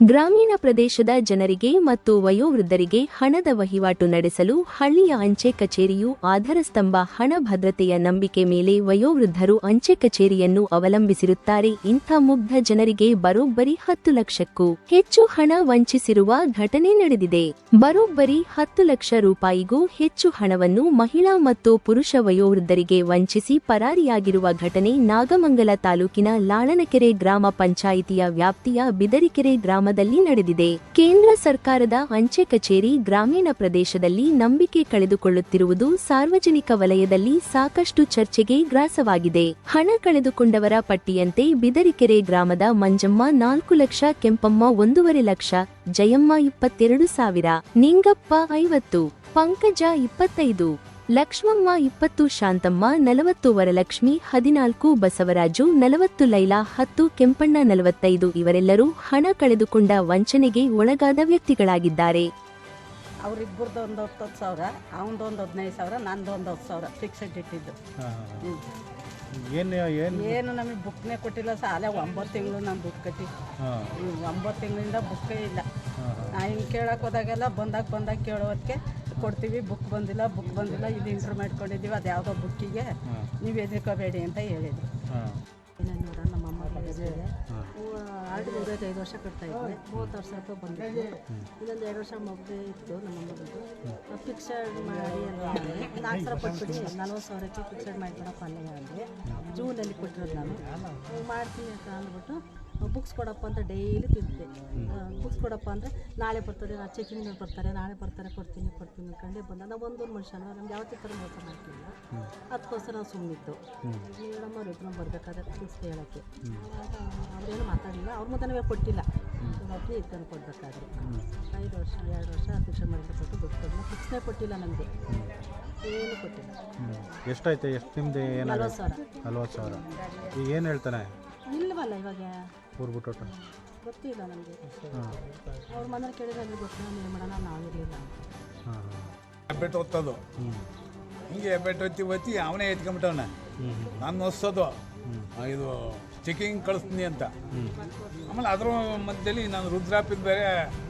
ಗ್ರಾಮೀಣ ಪ್ರದೇಶದ ಜನರಿಗೆ ಮತ್ತು ವಯೋವೃದ್ಧರಿಗೆ ಹಣದ ವಹಿವಾಟು ನಡೆಸಲು ಹಳ್ಳಿಯ ಅಂಚೆ ಕಚೇರಿಯು ಆಧಾರಸ್ತಂಭ ಹಣ ಭದ್ರತೆಯ ನಂಬಿಕೆ ಮೇಲೆ ವಯೋವೃದ್ಧರು ಅಂಚೆ ಕಚೇರಿಯನ್ನು ಅವಲಂಬಿಸಿರುತ್ತಾರೆ. ಇಂಥ ಮುಗ್ಧ ಜನರಿಗೆ ಬರೋಬ್ಬರಿ ಹತ್ತು ಲಕ್ಷಕ್ಕೂ ಹೆಚ್ಚು ಹಣ ವಂಚಿಸಿರುವ ಘಟನೆ ನಡೆದಿದೆ. ಬರೋಬ್ಬರಿ ಹತ್ತು ಲಕ್ಷ ರೂಪಾಯಿಗೂ ಹೆಚ್ಚು ಹಣವನ್ನು ಮಹಿಳಾ ಮತ್ತು ಪುರುಷ ವಯೋವೃದ್ಧರಿಗೆ ವಂಚಿಸಿ ಪರಾರಿಯಾಗಿರುವ ಘಟನೆ ನಾಗಮಂಗಲ ತಾಲೂಕಿನ ಲಾಳನಕೆರೆ ಗ್ರಾಮ ಪಂಚಾಯಿತಿಯ ವ್ಯಾಪ್ತಿಯ ಬಿದರಿಕೆರೆ ಗ್ರಾಮದಲ್ಲಿ ನಡೆದಿದೆ. ಕೇಂದ್ರ ಸರ್ಕಾರದ ಅಂಚೆ ಕಚೇರಿ ಗ್ರಾಮೀಣ ಪ್ರದೇಶದಲ್ಲಿ ನಂಬಿಕೆ ಕಳೆದುಕೊಳ್ಳುತ್ತಿರುವುದು ಸಾರ್ವಜನಿಕ ವಲಯದಲ್ಲಿ ಸಾಕಷ್ಟು ಚರ್ಚೆಗೆ ಗ್ರಾಸವಾಗಿದೆ. ಹಣ ಕಳೆದುಕೊಂಡವರ ಪಟ್ಟಿಯಂತೆ ಬಿದರಿಕೆರೆ ಗ್ರಾಮದ ಮಂಜಮ್ಮ ನಾಲ್ಕು ಲಕ್ಷ, ಕೆಂಪಮ್ಮ ಒಂದೂವರೆ ಲಕ್ಷ, ಜಯಮ್ಮ ಇಪ್ಪತ್ತೆರಡು ಸಾವಿರ, ನಿಂಗಪ್ಪ ಐವತ್ತು, ಪಂಕಜ ಇಪ್ಪತ್ತೈದು ಲಕ್ಷ್ಮಮ್ಮ ಇಪ್ಪತ್ತು ಶಾಂತಮ್ಮ ನಲವತ್ತು ವರಲಕ್ಷ್ಮಿ ಹದಿನಾಲ್ಕು ಬಸವರಾಜು ನಲವತ್ತು ಲೈಲಾ ಹತ್ತು ಕೆಂಪಣ್ಣ ನಲವತ್ತೈದು ಇವರೆಲ್ಲರೂ ಹಣ ಕಳೆದುಕೊಂಡ ವಂಚನೆಗೆ ಒಳಗಾದ ವ್ಯಕ್ತಿಗಳಾಗಿದ್ದಾರೆ. ಅವರಿಬ್ಬರದ್ದು ಒಂದು ಹತ್ತು ಹತ್ತು ಸಾವಿರ ಅವನದು ಒಂದು ಹದಿನೈದು ಸಾವಿರ ನಂದು ಒಂದು ಹತ್ತು ಸಾವಿರ ಫಿಕ್ಸೆಡ್ ಇಟ್ಟಿದ್ದು. ಏನು ಏನು? ಏನು ನಮಗೆ ಬುಕ್ನೇ ಕೊಟ್ಟಿಲ್ಲ ಸಾಲ ಒಂಬತ್ತು ತಿಂಗಳು ನಾನು ಬುಕ್ ಕಟ್ಟಿ ಒಂಬತ್ತು ತಿಂಗಳಿಂದ ಬುಕ್ಕೇ ಇಲ್ಲ. ನಾನು ನಾ ಹಿಂಗೆ ಕೇಳಕ್ಕೆ ಹೋದಾಗೆಲ್ಲ ಬಂದಾಗ ಬಂದಾಗ ಕೇಳೋದಕ್ಕೆ ಕೊಡ್ತೀವಿ ಬುಕ್ ಬಂದಿಲ್ಲ ಬುಕ್ ಬಂದಿಲ್ಲ ಇದು ಇಂಟ್ರ್ ಮಾಡ್ಕೊಂಡಿದ್ದೀವಿ ಅದು ಯಾವುದೋ ಬುಕ್ಕಿಗೆ ನೀವು ಎದುರ್ಕೋಬೇಡಿ ಅಂತ ಹೇಳಿದ್ರು ಹಾಂ. ಏನೇನೋರ ನಮ್ಮಮ್ಮ ಬಗೆದಿದೆ ಆಲ್ರೆಡಿ ಐದು ವರ್ಷ ಕಟ್ತಾ ಇದ್ದೆ ಮೂವತ್ತು ವರ್ಷ ರೂಪಾಯಿ ಬಂದಿತ್ತು ಇನ್ನೊಂದು ಎರಡು ವರ್ಷ ಮಗು ಇತ್ತು ನಮ್ಮ ಮಗದ್ದು ಫಿಕ್ಸೆಡ್ ಮಾಡಿ ಮಾಡಿ ನಾಲ್ಕು ಸಾವಿರ ಕೊಟ್ಬಿಡಿ ನಲ್ವತ್ತು ಸಾವಿರಕ್ಕೆ ಫಿಕ್ಸಡ್ ಮಾಡಿಕೊಡಪ್ಪ ಅಲ್ಲೇ ಅಂದರೆ ಜೂನಲ್ಲಿ ಕೊಟ್ಟಿರೋದು ನಾನು. ಮಾಡ್ತೀನಿ ಅಂತ ಅಂದ್ಬಿಟ್ಟು ಬುಕ್ಸ್ ಕೊಡಪ್ಪ ಅಂತ ಡೈಲಿ ತಿಂತೆ. ಬುಕ್ಸ್ ಕೊಡಪ್ಪ ಅಂದರೆ ನಾಳೆ ಬರ್ತಾರೆ ನಾ ಚೆಕಿಂಗ್ ಬರ್ತಾರೆ ನಾಳೆ ಬರ್ತಾರೆ ಕೊಡ್ತೀನಿ ಕೊಡ್ತೀನಿ ಕಂಡೇ ಬಂದ. ನಾವು ಒಂದೂರು ಮನುಷ್ಯನ ನಮ್ಗೆ ಯಾವತ್ತೂ ಥರ ಮೋಸ ಮಾಡ್ತಿಲ್ಲ. ಅದಕ್ಕೋಸ್ಕರ ನಾವು ಸುಮ್ಮನಿತ್ತು ಮೇಡಮ್ ಇಬ್ಬರು ಬರಬೇಕಾದ್ರೆ ಫೀಸ್ ಹೇಳೋಕ್ಕೆ. ಅವ್ರೇನು ಮಾತಾಡಲಿಲ್ಲ ಅವ್ರ ಮತ್ತೆ ನಾವೇ ಕೊಟ್ಟಿಲ್ಲ. ಇವಾಗ ಇದ್ಕೊಂಡು ಕೊಡಬೇಕಾದ್ರೆ. ಐದು ವರ್ಷ ಎರಡು ವರ್ಷ ಶಿಕ್ಷಣ ಮಾಡಿದ್ರೆ ಕೊಟ್ಟು ದುಡ್ಡು ಕೊಡಲಿಲ್ಲ ಫಿಕ್ಸ್ನೇ ಕೊಟ್ಟಿಲ್ಲ ನಮಗೆ. ಏನು ಕೊಟ್ಟಿಲ್ಲ. ಎಷ್ಟಾಯ್ತು ಎಷ್ಟು ನಿಮ್ದು ಏನು ನಲ್ವತ್ತು ಸಾವಿರ. ನಲ್ವತ್ತು ಸಾವಿರ. ಈಗ ಏನು ಹೇಳ್ತಾನೆ? ಇಲ್ವಲ್ಲ ಇವಾಗ. ಊರು ಬಿಟ್ಟು ಗೊತ್ತಿಲ್ಲ ನನಗೆ ಅವ್ರ ಮನೇಲಿ ಕೇಳಿದ್ರೆ ಅದ್ರ ಗೊತ್ತಿಲ್ಲ ಏನು ಮಾಡೋಣ ನಾನು ಹಾಂ ಹಾಂ. ಹೆಬ್ಬೆಟ್ಟು ಒತ್ತೋದು ಹಿಂಗೆ ಹೆಬ್ಬೆಟ್ಟು ಒತ್ತಿ ಒತ್ತಿ ಅವನೇ ಎತ್ಕೊಂಬಿಟ್ಟವನ. ನಾನು ಹೊಸದು ಇದು ಚೆಕಿಂಗ್ ಕಳಿಸ್ತೀನಿ ಅಂತ. ಆಮೇಲೆ ಅದ್ರ ಮಧ್ಯದಲ್ಲಿ ನಾನು ರುದ್ರಾಪಿದ ಬೇರೆ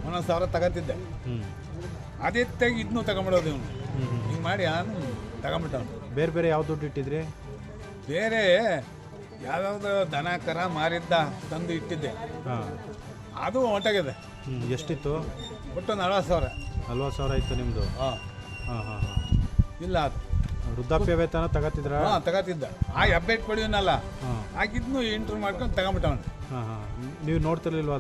ಒಂದೊಂದು ಸಾವಿರ ತಗೋತಿದ್ದೆ. ಅದೇ ತೆಗಿ ಇದನ್ನು ತಗೊಂಬಿಡೋದು ಇವನು. ಹಿಂಗೆ ಮಾಡಿ ನಾನು ತಗೊಂಬಿಟ್ಟವನು. ಬೇರೆ ಬೇರೆ ಯಾವ ದುಡ್ಡು ಇಟ್ಟಿದ್ರಿ? ಬೇರೆ ಯಾವ್ಯಾವ್ದು ದನ ಕರ ಮಾರಿದ್ದ ತಂದು ಇಟ್ಟಿದ್ದೆ. ಹಾಂ. ಅದು ಹೊಂಟಾಗಿದೆ ಹ್ಞೂ ಎಷ್ಟಿತ್ತು? ಒಟ್ಟು ನಲ್ವತ್ತು ಸಾವಿರ. ನಲ್ವತ್ತು ಸಾವಿರ ಇತ್ತು ನಿಮ್ಮದು ಹಾಂ. ಹಾಂ ಹಾಂ ಹಾಂ. ಇಲ್ಲ ಅದು. ವೃದ್ಧಾಪ್ಯ ವೇತನ ತಗೋತಿದ್ರ ಹಾಂ ತಗೋತಿದ್ದ ಆ ಅಪ್ಡೇಟ್ ಪಡೆಯೋನಲ್ಲ ಹಾಂ. ಆಗಿದ್ನು ಇಂಟ್ರ್ ಮಾಡ್ಕೊಂಡು ತಗೊಂಬಿಟ್ಟವನು. ಹಾಂ ಹಾಂ. ನೀವು ನೋಡ್ತಿರ್ಲಿಲ್ವಾ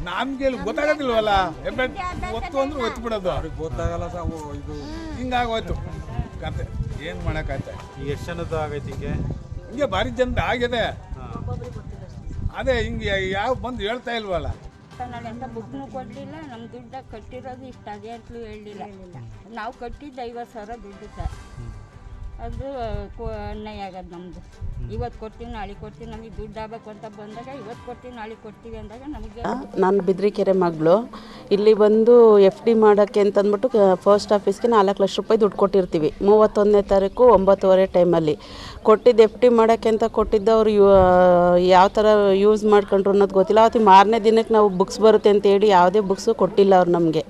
ನಮಗೆ ನಮ್ಗೆ ಗೊತ್ತಾಗೋದಿಲ್ವಲ್ಲ? ಅಪ್ಡೇಟ್ ಒತ್ತು ಅಂದ್ರೆ ಒತ್ತು ಬಿಡೋದು ಅವ್ರಿಗೆ ಗೊತ್ತಾಗಲ್ಲ ಸಾವು ಇದು. ಹಿಂಗಾಗೋಯ್ತು ಕತೆ. ಏನು ಮಾಡೋಕ್ಕಾಯ್ತು ಈಗ ಎಷ್ಟು ಜನದ್ದು ಆಗೈತಿ ಹಿಂಗೆ ಹಿಂಗೆ ಭಾರಿ ಜನದ ಆಗಿದೆ. ಅದೇ ಹಿಂಗೆ ಯಾವ ಬಂದು ಹೇಳ್ತಾ ಇಲ್ವಲ್ಲ? ನಾಳೆಂತ ಬುಕ್ನು ಕೊಡಲಿಲ್ಲ ನಮ್ಮ ದುಡ್ಡ ಕಟ್ಟಿರೋದು ಇಷ್ಟ ಅದೇ ಅಂತಲೂ ಹೇಳಲಿಲ್ಲ ನಾವು ಕಟ್ಟಿದ್ದು ಐವತ್ತು ಸಾವಿರ ದುಡ್ಡು ಸರ್. ಅದು ಕೊ- ಅನ್ಯಾಯ ಆಗೋದು ನಮ್ಮದು ಇವತ್ತು ಕೊಡ್ತೀವಿ ನಾಳೆ ಕೊಡ್ತೀವಿ. ನಮಗೆ ದುಡ್ಡು ಆಗ್ಬೇಕು ಅಂತ ಬಂದಾಗ ಇವತ್ತು ಕೊಡ್ತೀವಿ ನಾಳೆ ಕೊಡ್ತೀವಿ ಅಂದಾಗ ನಮಗೆ ನಾನು ಬಿದ್ರಿಕೆರೆ ಮಗಳು. ಇಲ್ಲಿ ಬಂದು ಎಫ್ ಡಿ ಮಾಡೋಕ್ಕೆ ಅಂತಂದ್ಬಿಟ್ಟು ಫಸ್ಟ್ ಆಫೀಸ್ಗೆ ನಾಲ್ಕು ಲಕ್ಷ ರೂಪಾಯಿ ದುಡ್ಡು ಕೊಟ್ಟಿರ್ತೀವಿ. ಮೂವತ್ತೊಂದನೇ ತಾರೀಕು ಒಂಬತ್ತುವರೆ ಟೈಮಲ್ಲಿ. ಕೊಟ್ಟಿದ್ದು ಎಫ್ ಡಿ ಮಾಡೋಕ್ಕೆ ಅಂತ ಕೊಟ್ಟಿದ್ದವ್ರು ಯು ಯಾವ ಥರ ಯೂಸ್ ಮಾಡ್ಕೊಂಡ್ರು ಅನ್ನೋದು ಗೊತ್ತಿಲ್ಲ. ಅವತ್ತಿ ಮಾರನೇ ದಿನಕ್ಕೆ ನಾವು ಬುಕ್ಸ್ ಬರುತ್ತೆ ಅಂತ ಹೇಳಿ ಯಾವುದೇ ಬುಕ್ಸು ಕೊಟ್ಟಿಲ್ಲ ಅವ್ರು ನಮಗೆ.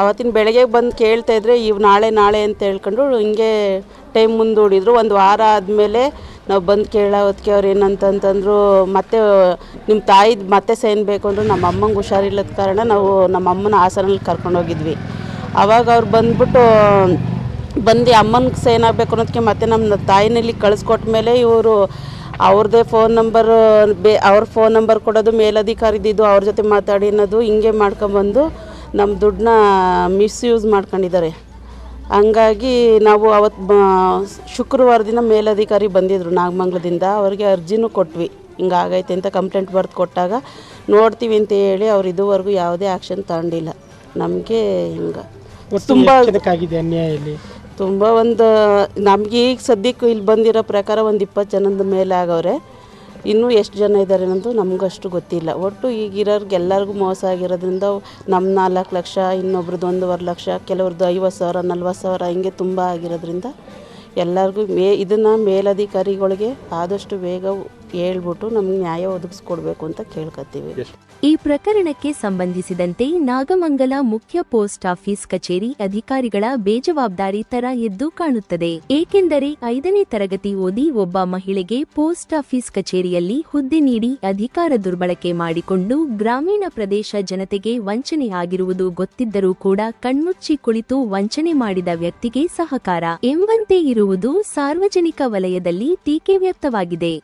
ಅವತ್ತಿನ ಬೆಳಗ್ಗೆ ಬಂದು ಕೇಳ್ತಾ ಇದ್ರೆ, ಇವು ನಾಳೆ ನಾಳೆ ಅಂತ ಹೇಳ್ಕೊಂಡು ಹಿಂಗೆ ಟೈಮ್ ಮುಂದೂಡಿದ್ರು. ಒಂದು ವಾರ ಆದಮೇಲೆ ನಾವು ಬಂದು ಕೇಳೋ ಹೊತ್ತಿಗೆ ಅವ್ರು ಏನಂತಂತಂದ್ರು, ಮತ್ತೆ ನಿಮ್ಮ ತಾಯಿದು ಮತ್ತೆ ಸೈನ್ ಬೇಕು ಅಂದರು, ನಮ್ಮ ಅಮ್ಮಂಗೆ ಹುಷಾರಿಲ್ಲದ ಕಾರಣ ನಾವು ನಮ್ಮ ಅಮ್ಮನ ಹಾಸನಲ್ಲಿ ಕರ್ಕೊಂಡೋಗಿದ್ವಿ ಆವಾಗ ಅವ್ರು ಬಂದ್ಬಿಟ್ಟು, ಬಂದು ಅಮ್ಮನಿಗೆ ಸೈನ್ ಆಗಬೇಕು ಅನ್ನೋದಕ್ಕೆ ಮತ್ತೆ ನಮ್ಮ ತಾಯಿನಲ್ಲಿ ಕಳಿಸ್ಕೊಟ್ಟ ಮೇಲೆ ಇವರು ಅವ್ರದ್ದೇ ಫೋನ್ ನಂಬರ್, ಬೇ, ಅವ್ರ ಫೋನ್ ನಂಬರ್ ಕೊಡೋದು ಮೇಲಧಿಕಾರಿದ್ದು ಅವ್ರ ಜೊತೆ ಮಾತಾಡಿ ಅನ್ನೋದು ಹಿಂಗೆ ಮಾಡ್ಕೊಂಬಂದು ನಮ್ಮ ದುಡ್ಡನ್ನ ಮಿಸ್ಯೂಸ್ ಮಾಡ್ಕೊಂಡಿದ್ದಾರೆ. ಹಂಗಾಗಿ ನಾವು ಅವತ್ತು ಶುಕ್ರವಾರ ದಿನ ಮೇಲಧಿಕಾರಿ ಬಂದಿದ್ದರು ನಾಗಮಂಗ್ಲದಿಂದ. ಅವರಿಗೆ ಅರ್ಜಿನೂ ಕೊಟ್ವಿ. ಹಿಂಗಾಗೈತೆ ಅಂತ ಕಂಪ್ಲೇಂಟ್ ಬರೆದು ಕೊಟ್ಟಾಗ ನೋಡ್ತೀವಿ ಅಂತ ಹೇಳಿ ಅವ್ರು ಇದುವರೆಗೂ ಯಾವುದೇ ಆ್ಯಕ್ಷನ್ ತಗೊಂಡಿಲ್ಲ. ನಮಗೆ ಹಿಂಗೆ. ತುಂಬ ಅನ್ಯಾಯಲ್ಲಿ ಅನ್ಯಾಯ ಇಲ್ಲಿ ತುಂಬ ಒಂದು ನಮಗೆ ಈಗ ಸದ್ಯಕ್ಕೆ ಇಲ್ಲಿ ಬಂದಿರೋ ಪ್ರಕಾರ ಒಂದು ಇಪ್ಪತ್ತು ಜನದ ಮೇಲೆ ಆಗವ್ರೆ. ಇನ್ನೂ ಎಷ್ಟು ಜನ ಇದ್ದಾರೆ ಅನ್ನೋದು ನಮಗಷ್ಟು ಗೊತ್ತಿಲ್ಲ. ಒಟ್ಟು ಈಗಿರೋರ್ಗೆ ಎಲ್ಲರಿಗೂ ಮೋಸ ಆಗಿರೋದ್ರಿಂದ ನಮ್ಮ ನಾಲ್ಕು ಲಕ್ಷ, ಇನ್ನೊಬ್ರದ್ದು ಒಂದೂವರೆ ಲಕ್ಷ, ಕೆಲವ್ರದ್ದು ಐವತ್ತು ಸಾವಿರ, ನಲ್ವತ್ತು ಸಾವಿರ ಹಿಂಗೆ ತುಂಬ ಆಗಿರೋದ್ರಿಂದ ಎಲ್ಲರಿಗೂ ಮೇ ಇದನ್ನು ಮೇಲಧಿಕಾರಿಗಳಿಗೆ ಆದಷ್ಟು ಬೇಗ ಹೇಳ್ಬಿಟ್ಟು ನಮ್ಗೆ ನ್ಯಾಯ ಒದಗಿಸ್ಕೊಡ್ಬೇಕು ಅಂತ ಕೇಳ್ಕೊತೀವಿ ಈ ಪ್ರಕರಣಕ್ಕೆ ಸಂಬಂಧಿಸಿದಂತೆ ನಾಗಮಂಗಲ ಮುಖ್ಯ ಪೋಸ್ಟ್ ಆಫೀಸ್ ಕಚೇರಿ ಅಧಿಕಾರಿಗಳ ಬೇಜವಾಬ್ದಾರಿ ತರ ಎದ್ದು ಕಾಣುತ್ತದೆ. ಏಕೆಂದರೆ ಐದನೇ ತರಗತಿ ಓದಿ ಒಬ್ಬ ಮಹಿಳೆಗೆ ಪೋಸ್ಟ್ ಆಫೀಸ್ ಕಚೇರಿಯಲ್ಲಿ ಹುದ್ದೆ ನೀಡಿ ಅಧಿಕಾರ ದುರ್ಬಳಕೆ ಮಾಡಿಕೊಂಡು ಗ್ರಾಮೀಣ ಪ್ರದೇಶ ಜನತೆಗೆ ವಂಚನೆಯಾಗಿರುವುದು ಗೊತ್ತಿದ್ದರೂ ಕೂಡ ಕಣ್ಮುಚ್ಚಿ ಕುಳಿತು ವಂಚನೆ ಮಾಡಿದ ವ್ಯಕ್ತಿಗೆ ಸಹಕಾರ. ಎಂಬಂತೆ ಇರುವುದು ಸಾರ್ವಜನಿಕ ವಲಯದಲ್ಲಿ ಟೀಕೆ ವ್ಯಕ್ತವಾಗಿದೆ.